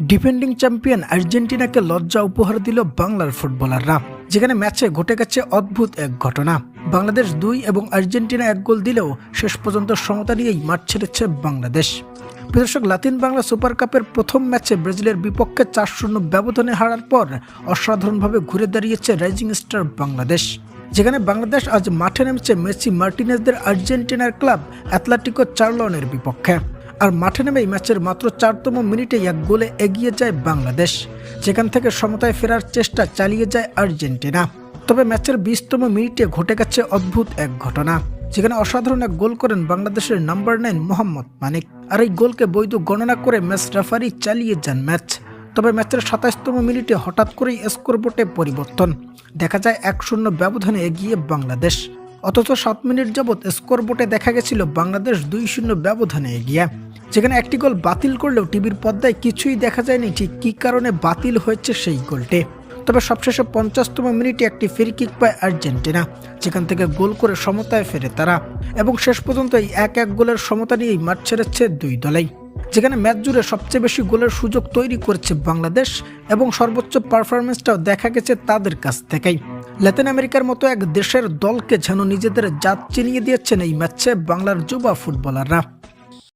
Defending champion আর্জেন্টিনাকে লজ্জা উপহার দিল বাংলার ফুটবলাররা, যেখানে ম্যাচে ঘটে গেছে অদ্ভুত এক ঘটনা। বাংলাদেশ দুই এবং আর্জেন্টিনা এক গোল দিলেও শেষ পর্যন্ত সমতা নিয়েই মাঠ ছেড়েছে বাংলাদেশ। দর্শক, লাতিন বাংলা সুপার কাপের প্রথম ম্যাচে ব্রাজিলের বিপক্ষে চার শূন্য ব্যবধানে হারার পর অসাধারণভাবে ঘুরে দাঁড়িয়েছে রাইজিং স্টার বাংলাদেশ, যেখানে বাংলাদেশ আজ মাঠে নেমেছে মেসি মার্টিনেজদের আর্জেন্টিনার ক্লাব অ্যাথলেটিকো চার্লনের বিপক্ষে। আর মাঠে নেমেই ম্যাচের মাত্র চারতম মিনিটে এক গোলে এগিয়ে যায় বাংলাদেশ। যেখান থেকে সমতায় ফেরার চেষ্টা চালিয়ে যায় আর্জেন্টিনা। তবে ম্যাচের বিশতম মিনিটে ঘটে গেছে অদ্ভুত এক ঘটনা। যেখানে অসাধারণ এক গোল করেন বাংলাদেশের নাম্বার নাইন মোহাম্মদ মানিক। আর এই গোলকে বৈধ গণনা করে ম্যাচ রেফারি চালিয়ে যান ম্যাচ। তবে ম্যাচের সাতাশতম মিনিটে হঠাৎ করেই স্কোরবোর্ডে পরিবর্তন। দেখা যায় এক শূন্য ব্যবধানে এগিয়ে বাংলাদেশ। অথচ সাত মিনিট যাবৎ স্কোরবোর্ডে দেখা গেছিল বাংলাদেশ দুই শূন্য ব্যবধানে এগিয়ে। যেখানে একটি গোল বাতিল করলেও টিভির পর্দায় কিছুই দেখা যায়নি ঠিক কী কারণে বাতিল হয়েছে সেই গোলটি। তবে সবশেষে পঞ্চাশতম মিনিটে একটি ফ্রি কিক পায় আর্জেন্টিনা, যেখান থেকে গোল করে সমতায় ফেরে তারা এবং শেষ পর্যন্ত এই এক এক গোলের সমতা নিয়েই মাঠ ছেড়েছে দুই দলেই। যেখানে ম্যাচ জুড়ে সবচেয়ে বেশি গোলের সুযোগ তৈরি করেছে বাংলাদেশ এবং সর্বোচ্চ পারফরমেন্সটাও দেখা গেছে তাদের কাছ থেকেই। ল্যাতিন আমেরিকার মতো এক দেশের দলকে যেন নিজেদের জাত চিনিয়ে দিয়েছেন এই ম্যাচে বাংলার যুবা ফুটবলাররা।